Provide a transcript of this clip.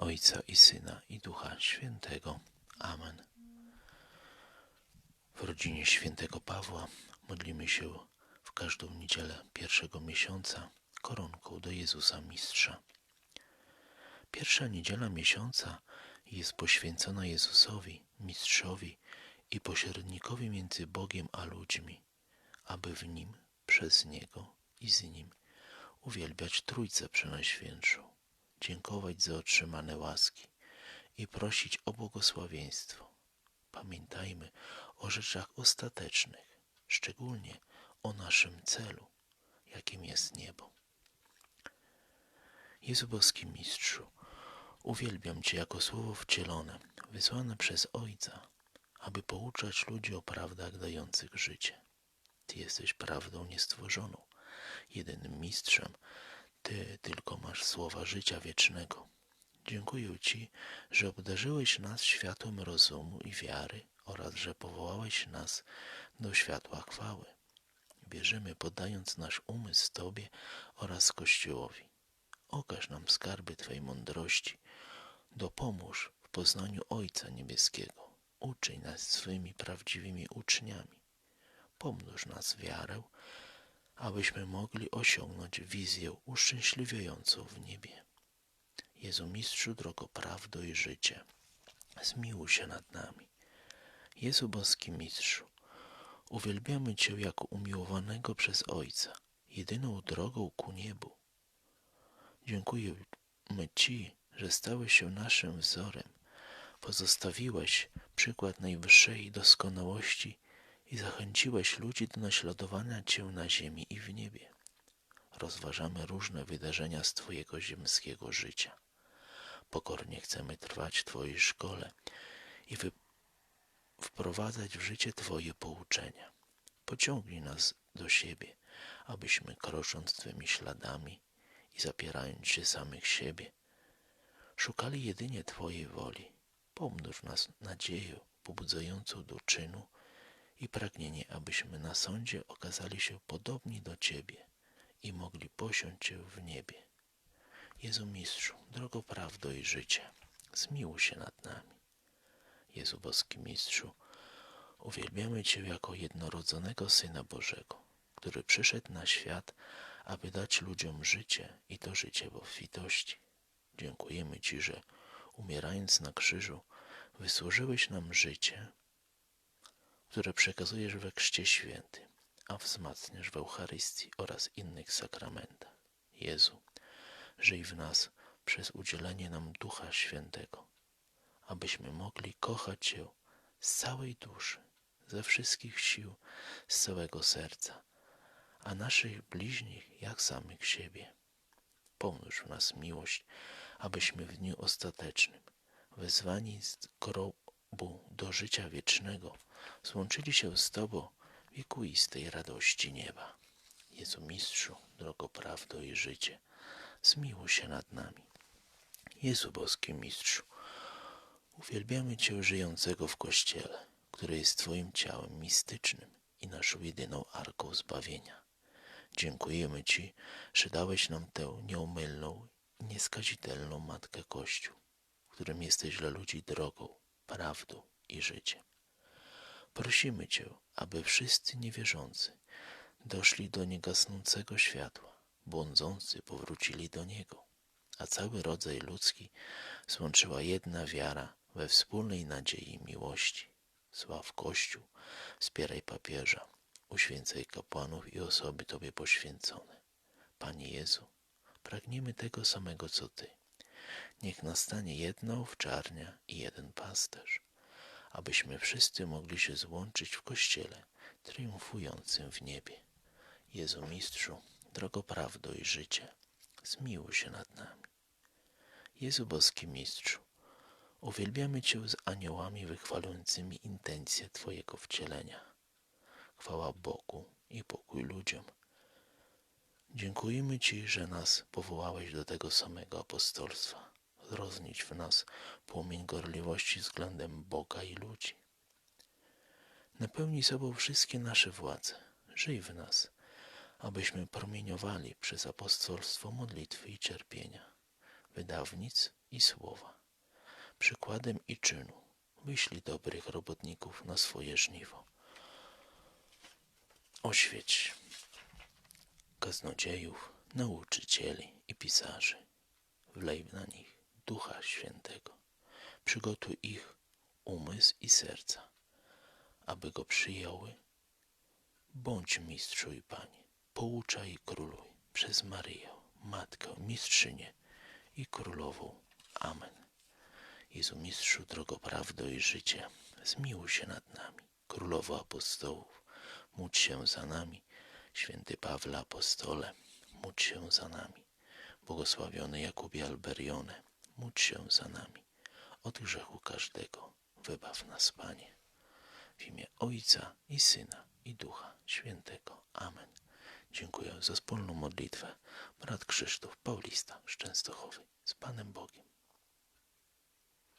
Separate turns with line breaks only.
Ojca i Syna i Ducha Świętego. Amen. W rodzinie świętego Pawła modlimy się w każdą niedzielę pierwszego miesiąca koronką do Jezusa Mistrza. Pierwsza niedziela miesiąca jest poświęcona Jezusowi, Mistrzowi i pośrednikowi między Bogiem a ludźmi, aby w nim, przez Niego i z nim uwielbiać Trójcę Przenajświętszą, dziękować za otrzymane łaski i prosić o błogosławieństwo. Pamiętajmy o rzeczach ostatecznych, szczególnie o naszym celu, jakim jest niebo. Jezu Boski Mistrzu, uwielbiam Cię jako słowo wcielone, wysłane przez Ojca, aby pouczać ludzi o prawdach dających życie. Ty jesteś prawdą niestworzoną, jedynym mistrzem. Ty tylko masz słowa życia wiecznego. Dziękuję Ci, że obdarzyłeś nas światłem rozumu i wiary oraz że powołałeś nas do światła chwały. Wierzymy, poddając nasz umysł Tobie oraz Kościołowi. Okaż nam skarby Twej mądrości. Dopomóż w poznaniu Ojca Niebieskiego. Uczyń nas swymi prawdziwymi uczniami. Pomnóż nas wiarę, abyśmy mogli osiągnąć wizję uszczęśliwiającą w niebie. Jezu Mistrzu, drogo prawdo i życie, zmiłuj się nad nami. Jezu Boski Mistrzu, uwielbiamy Cię jako umiłowanego przez Ojca, jedyną drogą ku niebu. Dziękujemy Ci, że stałeś się naszym wzorem, pozostawiłeś przykład najwyższej doskonałości i zachęciłeś ludzi do naśladowania Cię na ziemi i w niebie. Rozważamy różne wydarzenia z Twojego ziemskiego życia. Pokornie chcemy trwać Twojej szkole i wprowadzać w życie Twoje pouczenia. Pociągnij nas do siebie, abyśmy krocząc Twymi śladami i zapierając się samych siebie, szukali jedynie Twojej woli. Pomnóż nas nadzieję pobudzającą do czynu i pragnienie, abyśmy na sądzie okazali się podobni do Ciebie i mogli posiąść Cię w niebie. Jezu Mistrzu, drogo prawdo i życie, zmiłuj się nad nami. Jezu Boski Mistrzu, uwielbiamy Cię jako jednorodzonego Syna Bożego, który przyszedł na świat, aby dać ludziom życie i to życie w obfitości. Dziękujemy Ci, że umierając na krzyżu, wysłużyłeś nam życie, które przekazujesz we Chrzcie Świętym, a wzmacniasz w Eucharystii oraz innych sakramentach. Jezu, żyj w nas przez udzielenie nam Ducha Świętego, abyśmy mogli kochać Cię z całej duszy, ze wszystkich sił, z całego serca, a naszych bliźnich jak samych siebie. Pomnóż w nas miłość, abyśmy w dniu ostatecznym, wezwani z grobu do życia wiecznego, złączyli się z Tobą w wiekuistej radości nieba. Jezu Mistrzu, drogo prawdo i życie, zmiłuj się nad nami. Jezu Boski Mistrzu, uwielbiamy Cię żyjącego w Kościele, który jest Twoim ciałem mistycznym i naszą jedyną arką zbawienia. Dziękujemy Ci, że dałeś nam tę nieomylną i nieskazitelną Matkę Kościół, którym jesteś dla ludzi drogą, prawdą i życiem. Prosimy Cię, aby wszyscy niewierzący doszli do niegasnącego światła, błądzący powrócili do Niego, a cały rodzaj ludzki złączyła jedna wiara we wspólnej nadziei i miłości. Sław Kościół, wspieraj papieża, uświęcaj kapłanów i osoby Tobie poświęcone. Panie Jezu, pragniemy tego samego co Ty. Niech nastanie jedna owczarnia i jeden pasterz, abyśmy wszyscy mogli się złączyć w Kościele triumfującym w niebie. Jezu Mistrzu, drogo prawdo i życie, zmiłuj się nad nami. Jezu Boski Mistrzu, uwielbiamy Cię z aniołami wychwalującymi intencje Twojego wcielenia. Chwała Bogu i pokój ludziom. Dziękujemy Ci, że nas powołałeś do tego samego apostolstwa. Roznicz w nas płomień gorliwości względem Boga i ludzi. Napełnij sobą wszystkie nasze władze. Żyj w nas, abyśmy promieniowali przez apostolstwo modlitwy i cierpienia, wydawnic i słowa. Przykładem i czynu wyślij dobrych robotników na swoje żniwo. Oświeć kaznodziejów, nauczycieli i pisarzy. Wlej na nich Ducha Świętego. Przygotuj ich umysł i serca, aby go przyjęły. Bądź mistrzu i Panie, pouczaj i króluj przez Maryję, Matkę, Mistrzynię i Królową. Amen. Jezu Mistrzu, drogo prawdo i życie, zmiłuj się nad nami. Królowo apostołów, módl się za nami. Święty Pawle Apostole, módl się za nami. Błogosławiony Jakubie Alberione, módl się za nami. Od grzechu każdego wybaw nas, Panie. W imię Ojca i Syna i Ducha Świętego. Amen. Dziękuję za wspólną modlitwę. Brat Krzysztof Paulista z Częstochowy. Z Panem Bogiem.